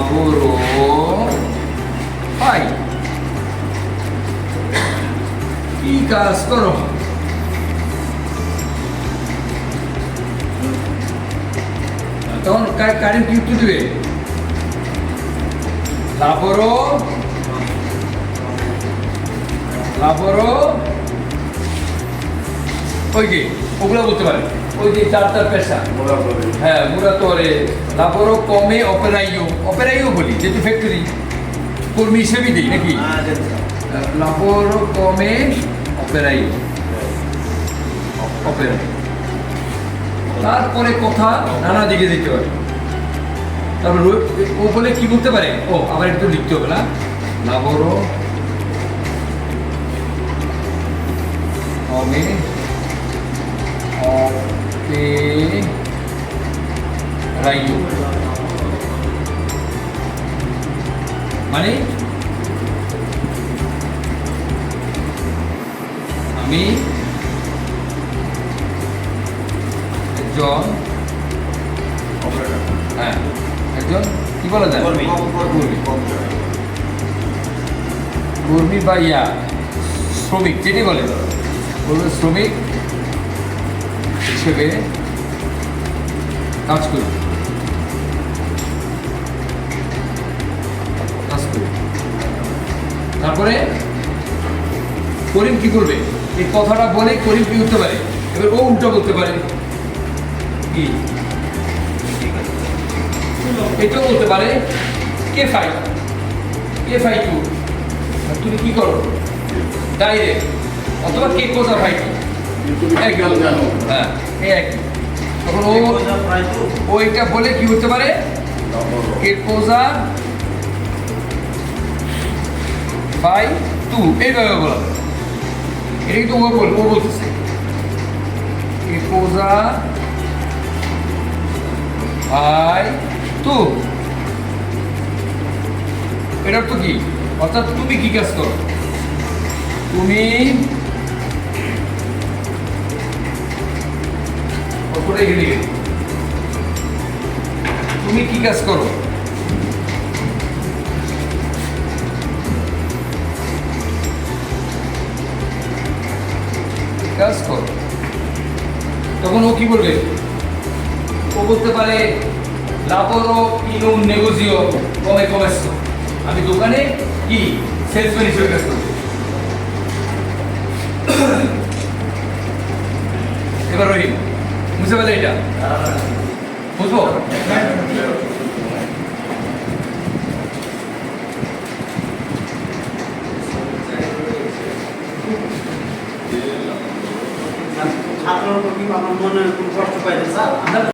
মাগুরো হয় কি কাজ তখন কারেন্ট কি উত্তর দিবে লাভরো লাভরো ওই যে ওগুলো বলতে পারে। ওই যে চার চার পেশা। হ্যাঁ মুরাতরে লাভরো কমে অপেরাইও অপেরাইও বলি যেহেতু ফ্যাক্টরি কর্মী হিসেবেই দিই নাকি? লাভরো কমে অপেরাইও। অপেরাই তারপরে কথা নানা দিকে দিতে পারে। তারপর ও বলে কি বলতে পারে? ও আবার একটু লিখতে হবে না? লাভরো কমে অপেরাইও মানে আমি একজন হ্যাঁ। একজন কি বলা যায়। কর্মী কর্মী বা ইয়া শ্রমিক যেটি বলে। বলবে শ্রমিক হিসেবে কাজ করি। কাজ করি। তারপরে করিম কি করবে? এই কথাটা বলে করিম কি করতে পারে? এবার ও উল্টো বলতে পারে। কি? এটাও বলতে পারে কে ফাই? কে ফাই টু? তুমি কি করো? ডাইরেক্ট। অথবা কে কোজা ফাই টু? হ্যাঁ এই এক তখন ও ও এটা বলে কি হতে পারে? By two. এইভাবে বলা এটা কিন্তু ও বল ও বলতেছে। By two. এটার তো কি? অর্থাৎ তুমি কি কাজ করো? তুমি তুমি কি কাজ করো? কাজ করো। তখন ও কি বলবে? ও বলতে পারে লাভরো ইনুম নেগোজিও কমে কমেছ আমি দোকানে কি সেলসম্যান হিসেবে কাজ করি এবার রহিম বুঝতে পারলে এটা বুঝবো ছাত্র আমার মনে কোনো কষ্ট পাইছে স্যার